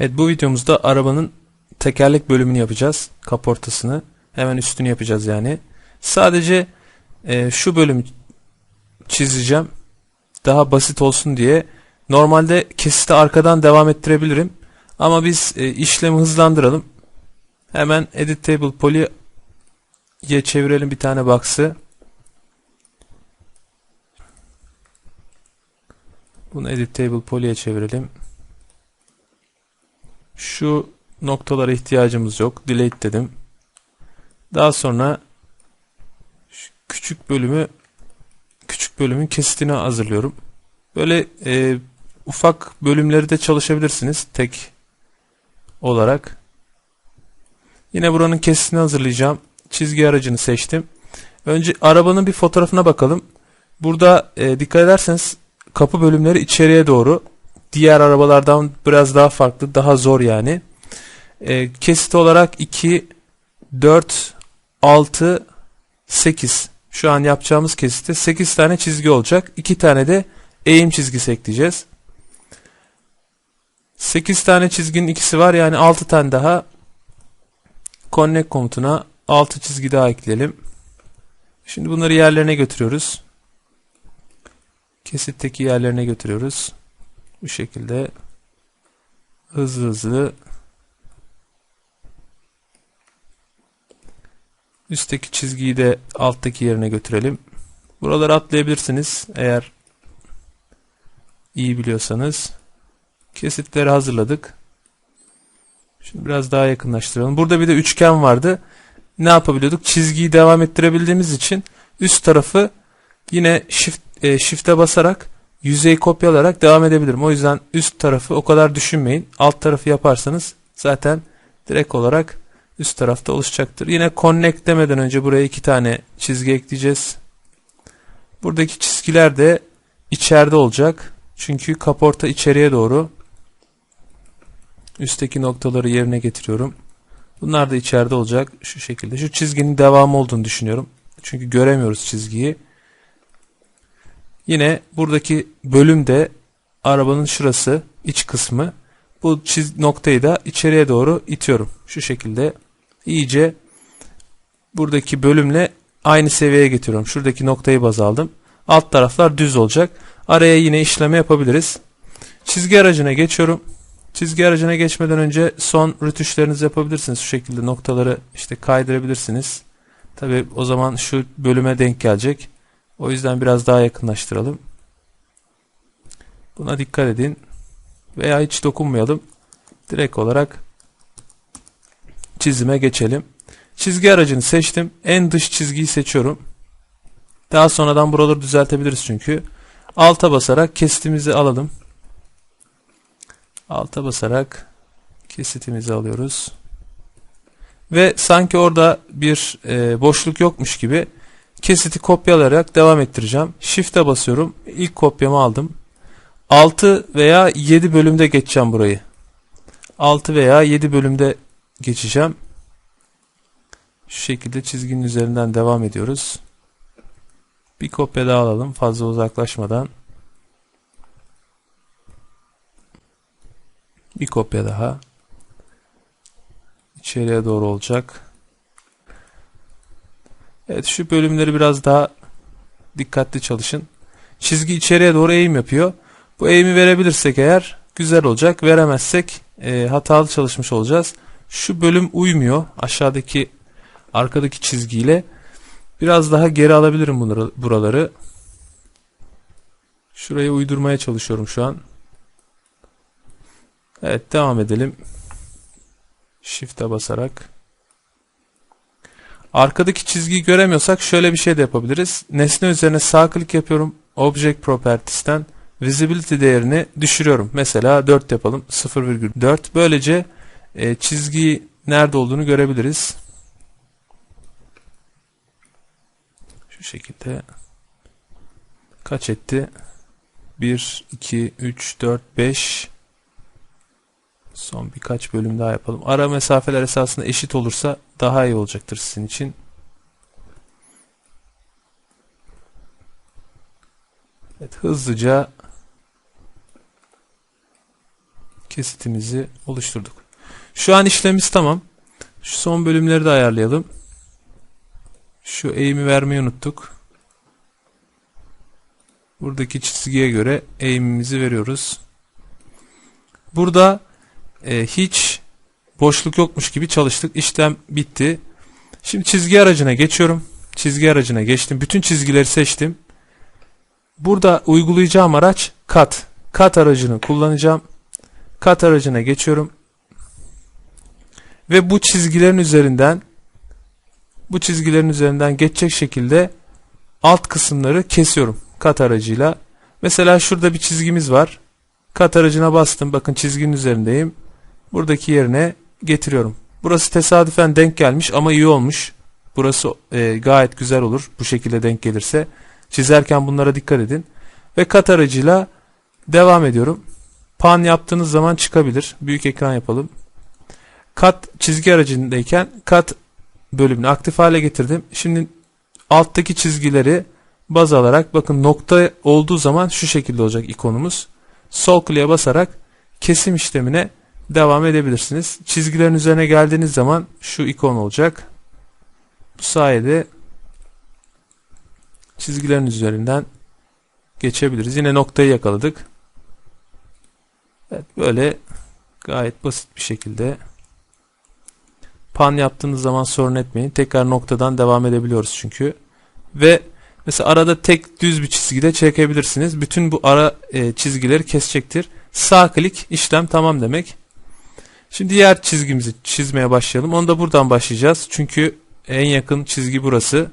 Evet bu videomuzda arabanın tekerlek bölümünü yapacağız. Kaportasını. Hemen üstünü yapacağız yani. Sadece e, şu bölümü çizeceğim. Daha basit olsun diye. Normalde kesiti arkadan devam ettirebilirim. Ama biz e, işlemi hızlandıralım. Hemen Edit Table Poly'ye çevirelim bir tane box'ı. Bunu Edit Table Poly'ye çevirelim. Şu noktalara ihtiyacımız yok. Delete dedim. Daha sonra küçük bölümü küçük bölümün kesitini hazırlıyorum. Böyle e, ufak bölümleri de çalışabilirsiniz tek olarak. Yine buranın kesitini hazırlayacağım. Çizgi aracını seçtim. Önce arabanın bir fotoğrafına bakalım. Burada e, dikkat ederseniz kapı bölümleri içeriye doğru. Diğer arabalardan biraz daha farklı, daha zor yani. E, kesit olarak 2, 4, 6, 8. Şu an yapacağımız kesitte 8 tane çizgi olacak. 2 tane de eğim çizgisi ekleyeceğiz. 8 tane çizginin ikisi var yani 6 tane daha connect komutuna 6 çizgi daha ekleyelim. Şimdi bunları yerlerine götürüyoruz. Kesitteki yerlerine götürüyoruz. Bu şekilde hızlı hızlı üstteki çizgiyi de alttaki yerine götürelim. Buraları atlayabilirsiniz eğer iyi biliyorsanız. Kesitleri hazırladık. Şimdi biraz daha yakınlaştıralım. Burada bir de üçgen vardı. Ne yapabiliyorduk? Çizgiyi devam ettirebildiğimiz için üst tarafı yine shift e, shift'e basarak yüzeyi kopyalarak devam edebilirim. O yüzden üst tarafı o kadar düşünmeyin. Alt tarafı yaparsanız zaten direkt olarak üst tarafta oluşacaktır. Yine connect demeden önce buraya iki tane çizgi ekleyeceğiz. Buradaki çizgiler de içeride olacak. Çünkü kaporta içeriye doğru. Üstteki noktaları yerine getiriyorum. Bunlar da içeride olacak. Şu şekilde. Şu çizginin devamı olduğunu düşünüyorum. Çünkü göremiyoruz çizgiyi. Yine buradaki bölümde arabanın şurası iç kısmı. Bu çiz noktayı da içeriye doğru itiyorum. Şu şekilde iyice buradaki bölümle aynı seviyeye getiriyorum. Şuradaki noktayı baz aldım. Alt taraflar düz olacak. Araya yine işleme yapabiliriz. Çizgi aracına geçiyorum. Çizgi aracına geçmeden önce son rütuşlarınızı yapabilirsiniz. Şu şekilde noktaları işte kaydırabilirsiniz. Tabi o zaman şu bölüme denk gelecek. O yüzden biraz daha yakınlaştıralım. Buna dikkat edin. Veya hiç dokunmayalım. Direkt olarak çizime geçelim. Çizgi aracını seçtim. En dış çizgiyi seçiyorum. Daha sonradan buraları düzeltebiliriz çünkü. Alta basarak kesitimizi alalım. Alta basarak kesitimizi alıyoruz. Ve sanki orada bir e, boşluk yokmuş gibi kesiti kopyalayarak devam ettireceğim. Shift'e basıyorum. İlk kopyamı aldım. 6 veya 7 bölümde geçeceğim burayı. 6 veya 7 bölümde geçeceğim. Şu şekilde çizginin üzerinden devam ediyoruz. Bir kopya daha alalım fazla uzaklaşmadan. Bir kopya daha. İçeriye doğru olacak. Evet şu bölümleri biraz daha dikkatli çalışın. Çizgi içeriye doğru eğim yapıyor. Bu eğimi verebilirsek eğer güzel olacak. Veremezsek e, hatalı çalışmış olacağız. Şu bölüm uymuyor. Aşağıdaki arkadaki çizgiyle. Biraz daha geri alabilirim bunları, buraları. Şurayı uydurmaya çalışıyorum şu an. Evet devam edelim. Shift'e basarak. Arkadaki çizgiyi göremiyorsak şöyle bir şey de yapabiliriz. Nesne üzerine sağ klik yapıyorum. Object Properties'ten Visibility değerini düşürüyorum. Mesela 4 yapalım. 0,4. Böylece e, çizgi nerede olduğunu görebiliriz. Şu şekilde kaç etti? 1, 2, 3, 4, 5 Son birkaç bölüm daha yapalım. Ara mesafeler esasında eşit olursa daha iyi olacaktır sizin için. Evet, hızlıca kesitimizi oluşturduk. Şu an işlemimiz tamam. Şu son bölümleri de ayarlayalım. Şu eğimi vermeyi unuttuk. Buradaki çizgiye göre eğimimizi veriyoruz. Burada e, hiç boşluk yokmuş gibi çalıştık. İşlem bitti. Şimdi çizgi aracına geçiyorum. Çizgi aracına geçtim. Bütün çizgileri seçtim. Burada uygulayacağım araç kat. Kat aracını kullanacağım. Kat aracına geçiyorum. Ve bu çizgilerin üzerinden bu çizgilerin üzerinden geçecek şekilde alt kısımları kesiyorum kat aracıyla. Mesela şurada bir çizgimiz var. Kat aracına bastım. Bakın çizginin üzerindeyim. Buradaki yerine getiriyorum. Burası tesadüfen denk gelmiş ama iyi olmuş. Burası e, gayet güzel olur bu şekilde denk gelirse. Çizerken bunlara dikkat edin. Ve kat aracıyla devam ediyorum. Pan yaptığınız zaman çıkabilir. Büyük ekran yapalım. Kat çizgi aracındayken kat bölümünü aktif hale getirdim. Şimdi alttaki çizgileri baz alarak bakın nokta olduğu zaman şu şekilde olacak ikonumuz. Sol kliğe basarak kesim işlemine devam edebilirsiniz. Çizgilerin üzerine geldiğiniz zaman şu ikon olacak. Bu sayede çizgilerin üzerinden geçebiliriz. Yine noktayı yakaladık. Evet, böyle gayet basit bir şekilde pan yaptığınız zaman sorun etmeyin. Tekrar noktadan devam edebiliyoruz çünkü. Ve mesela arada tek düz bir çizgide çekebilirsiniz. Bütün bu ara e, çizgileri kesecektir. Sağ klik işlem tamam demek. Şimdi diğer çizgimizi çizmeye başlayalım. Onu da buradan başlayacağız. Çünkü en yakın çizgi burası.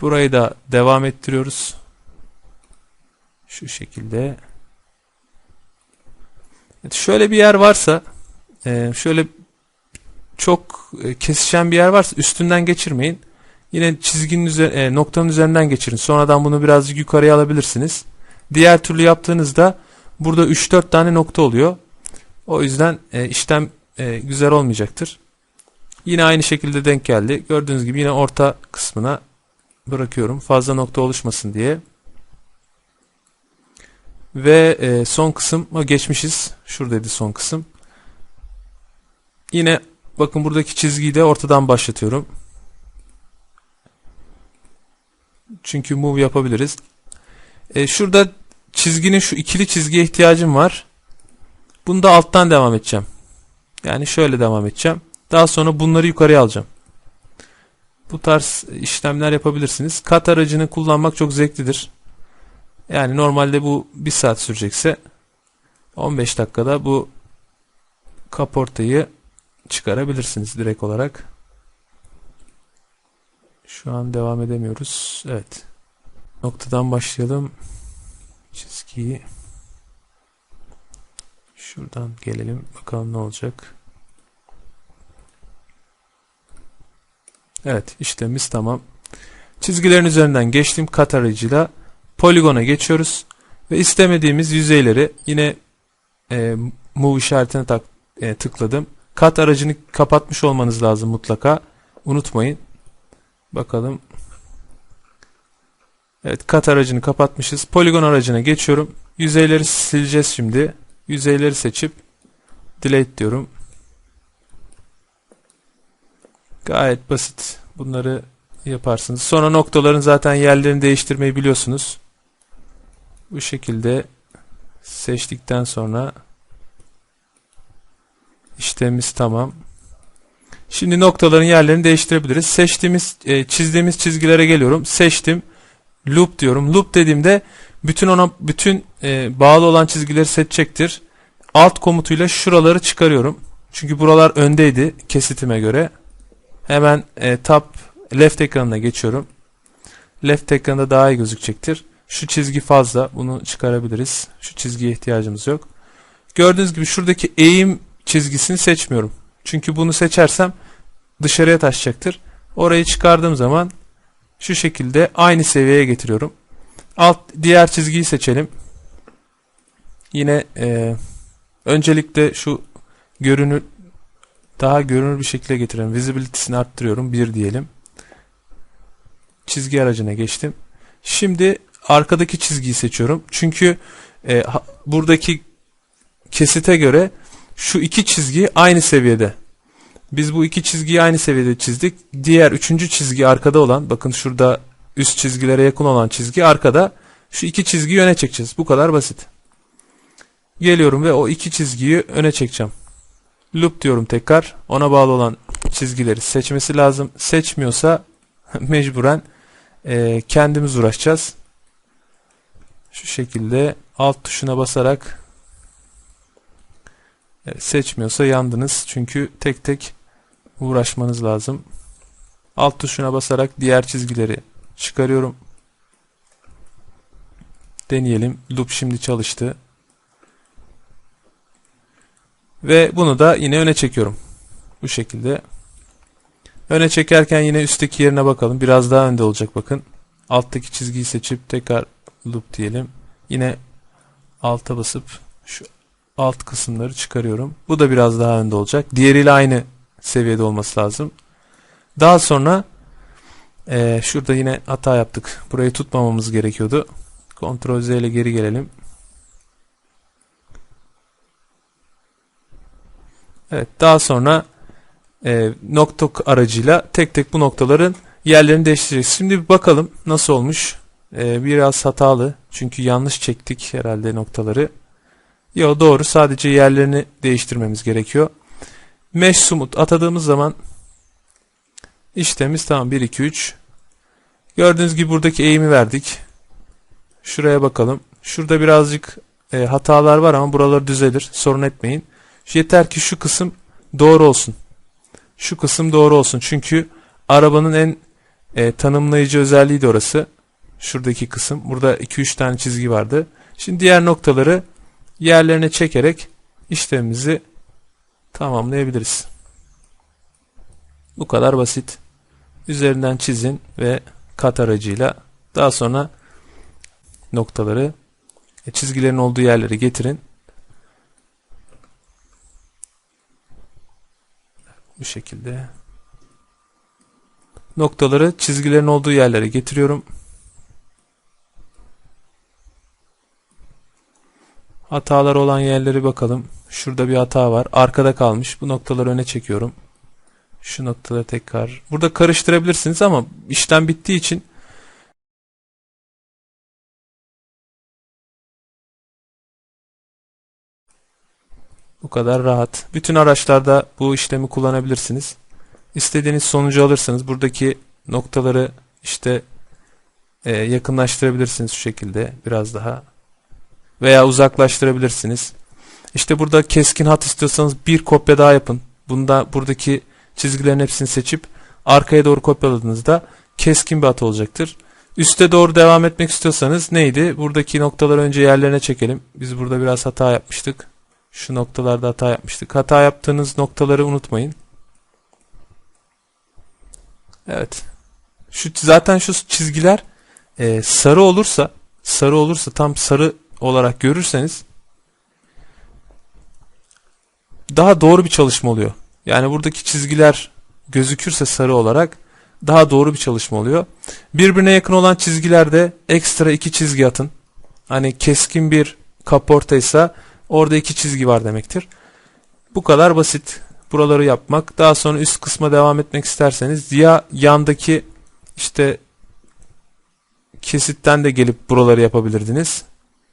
Burayı da devam ettiriyoruz. Şu şekilde. Evet, şöyle bir yer varsa e, şöyle çok e, kesişen bir yer varsa üstünden geçirmeyin. Yine çizginin üzerine, e, noktanın üzerinden geçirin. Sonradan bunu birazcık yukarıya alabilirsiniz. Diğer türlü yaptığınızda burada 3-4 tane nokta oluyor. O yüzden e, işlem e, güzel olmayacaktır. Yine aynı şekilde denk geldi. Gördüğünüz gibi yine orta kısmına bırakıyorum. Fazla nokta oluşmasın diye. Ve e, son kısım geçmişiz. Şuradaydı son kısım. Yine bakın buradaki çizgiyi de ortadan başlatıyorum. Çünkü move yapabiliriz. E, şurada çizginin şu ikili çizgiye ihtiyacım var. Bunu da alttan devam edeceğim. Yani şöyle devam edeceğim. Daha sonra bunları yukarıya alacağım. Bu tarz işlemler yapabilirsiniz. Kat aracını kullanmak çok zevklidir. Yani normalde bu 1 saat sürecekse 15 dakikada bu kaportayı çıkarabilirsiniz direkt olarak. Şu an devam edemiyoruz. Evet. Noktadan başlayalım. Çizgiyi şuradan gelelim. Bakalım ne olacak. Evet işlemimiz tamam. Çizgilerin üzerinden geçtim kat aracıyla poligona geçiyoruz ve istemediğimiz yüzeyleri yine e, move işaretine tak, e, tıkladım. Kat aracını kapatmış olmanız lazım mutlaka. Unutmayın. Bakalım. Evet kat aracını kapatmışız. Poligon aracına geçiyorum. Yüzeyleri sileceğiz şimdi. Yüzeyleri seçip delete diyorum. Gayet basit. Bunları yaparsınız. Sonra noktaların zaten yerlerini değiştirmeyi biliyorsunuz. Bu şekilde seçtikten sonra işlemimiz tamam. Şimdi noktaların yerlerini değiştirebiliriz. Seçtiğimiz, e, çizdiğimiz çizgilere geliyorum. Seçtim. Loop diyorum. Loop dediğimde bütün ona bütün e, bağlı olan çizgileri seçecektir. Alt komutuyla şuraları çıkarıyorum. Çünkü buralar öndeydi kesitime göre. Hemen e, tab left ekranına geçiyorum. Left ekranda daha iyi gözükecektir. Şu çizgi fazla. Bunu çıkarabiliriz. Şu çizgiye ihtiyacımız yok. Gördüğünüz gibi şuradaki eğim çizgisini seçmiyorum. Çünkü bunu seçersem dışarıya taşacaktır. Orayı çıkardığım zaman şu şekilde aynı seviyeye getiriyorum. Alt diğer çizgiyi seçelim. Yine e, öncelikle şu görünür daha görünür bir şekilde getirelim. Visibility'sini arttırıyorum. 1 diyelim. Çizgi aracına geçtim. Şimdi arkadaki çizgiyi seçiyorum. Çünkü e, ha, buradaki kesite göre şu iki çizgi aynı seviyede. Biz bu iki çizgiyi aynı seviyede çizdik. Diğer üçüncü çizgi arkada olan, bakın şurada üst çizgilere yakın olan çizgi arkada. Şu iki çizgiyi öne çekeceğiz. Bu kadar basit. Geliyorum ve o iki çizgiyi öne çekeceğim. Loop diyorum tekrar. Ona bağlı olan çizgileri seçmesi lazım. Seçmiyorsa mecburen e, kendimiz uğraşacağız. Şu şekilde alt tuşuna basarak evet, seçmiyorsa yandınız. Çünkü tek tek uğraşmanız lazım. Alt tuşuna basarak diğer çizgileri çıkarıyorum. Deneyelim. Loop şimdi çalıştı. Ve bunu da yine öne çekiyorum. Bu şekilde. Öne çekerken yine üstteki yerine bakalım. Biraz daha önde olacak bakın. Alttaki çizgiyi seçip tekrar loop diyelim. Yine alta basıp şu alt kısımları çıkarıyorum. Bu da biraz daha önde olacak. Diğeriyle aynı seviyede olması lazım. Daha sonra e, şurada yine hata yaptık. Burayı tutmamamız gerekiyordu. Ctrl Z ile geri gelelim. Evet, daha sonra e, nokta aracıyla tek tek bu noktaların yerlerini değiştireceğiz. Şimdi bir bakalım nasıl olmuş. E, biraz hatalı çünkü yanlış çektik herhalde noktaları. Yo doğru sadece yerlerini değiştirmemiz gerekiyor. Mesh sumut atadığımız zaman işlemimiz tamam 1 2 3. Gördüğünüz gibi buradaki eğimi verdik. Şuraya bakalım. Şurada birazcık e, hatalar var ama buraları düzelir. Sorun etmeyin. Yeter ki şu kısım doğru olsun. Şu kısım doğru olsun. Çünkü arabanın en e, tanımlayıcı özelliği de orası. Şuradaki kısım. Burada 2-3 tane çizgi vardı. Şimdi diğer noktaları yerlerine çekerek işlemimizi tamamlayabiliriz. Bu kadar basit. Üzerinden çizin ve kat aracıyla daha sonra noktaları e, çizgilerin olduğu yerlere getirin. Bu şekilde. Noktaları çizgilerin olduğu yerlere getiriyorum. Hatalar olan yerleri bakalım. Şurada bir hata var. Arkada kalmış. Bu noktaları öne çekiyorum. Şu noktaları tekrar. Burada karıştırabilirsiniz ama işlem bittiği için Bu kadar rahat. Bütün araçlarda bu işlemi kullanabilirsiniz. İstediğiniz sonucu alırsınız. Buradaki noktaları işte e, yakınlaştırabilirsiniz şu şekilde biraz daha. Veya uzaklaştırabilirsiniz. İşte burada keskin hat istiyorsanız bir kopya daha yapın. Bunda buradaki çizgilerin hepsini seçip arkaya doğru kopyaladığınızda keskin bir hat olacaktır. Üste doğru devam etmek istiyorsanız neydi? Buradaki noktaları önce yerlerine çekelim. Biz burada biraz hata yapmıştık. Şu noktalarda hata yapmıştık. Hata yaptığınız noktaları unutmayın. Evet. Şu zaten şu çizgiler e, sarı olursa sarı olursa tam sarı olarak görürseniz daha doğru bir çalışma oluyor. Yani buradaki çizgiler gözükürse sarı olarak daha doğru bir çalışma oluyor. Birbirine yakın olan çizgilerde ekstra iki çizgi atın. Hani keskin bir kaporta ise Orada iki çizgi var demektir. Bu kadar basit. Buraları yapmak. Daha sonra üst kısma devam etmek isterseniz ya yandaki işte kesitten de gelip buraları yapabilirdiniz.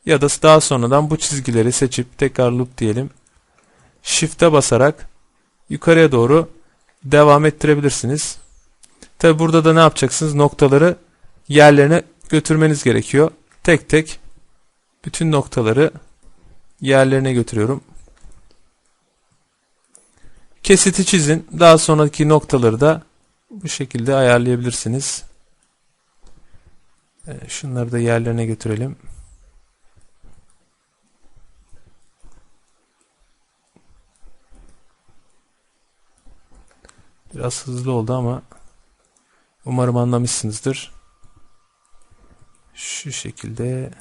Ya da daha sonradan bu çizgileri seçip tekrar loop diyelim. Shift'e basarak yukarıya doğru devam ettirebilirsiniz. Tabi burada da ne yapacaksınız? Noktaları yerlerine götürmeniz gerekiyor. Tek tek bütün noktaları yerlerine götürüyorum. Kesiti çizin. Daha sonraki noktaları da bu şekilde ayarlayabilirsiniz. Ee, şunları da yerlerine götürelim. Biraz hızlı oldu ama umarım anlamışsınızdır. Şu şekilde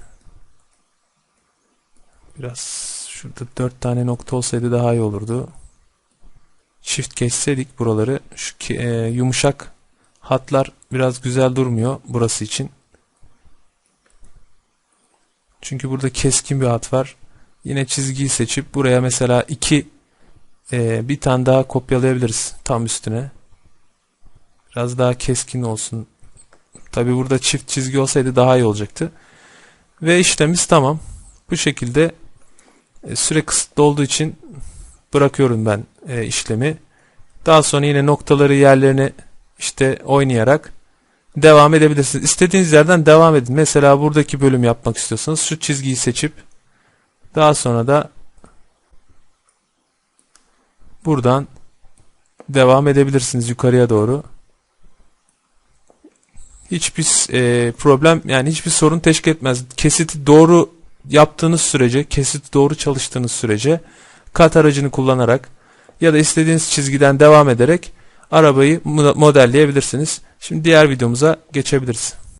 Biraz şurada dört tane nokta olsaydı daha iyi olurdu. Çift geçseydik buraları şu e, yumuşak hatlar biraz güzel durmuyor burası için. Çünkü burada keskin bir hat var. Yine çizgiyi seçip buraya mesela iki e, bir tane daha kopyalayabiliriz tam üstüne. Biraz daha keskin olsun. Tabi burada çift çizgi olsaydı daha iyi olacaktı. Ve işlemimiz tamam. Bu şekilde e, süre kısıtlı olduğu için bırakıyorum ben e, işlemi. Daha sonra yine noktaları yerlerini işte oynayarak devam edebilirsiniz. İstediğiniz yerden devam edin. Mesela buradaki bölüm yapmak istiyorsanız şu çizgiyi seçip daha sonra da buradan devam edebilirsiniz yukarıya doğru. Hiçbir e, problem yani hiçbir sorun teşkil etmez. Kesiti doğru yaptığınız sürece, kesiti doğru çalıştığınız sürece kat aracını kullanarak ya da istediğiniz çizgiden devam ederek arabayı modelleyebilirsiniz. Şimdi diğer videomuza geçebiliriz.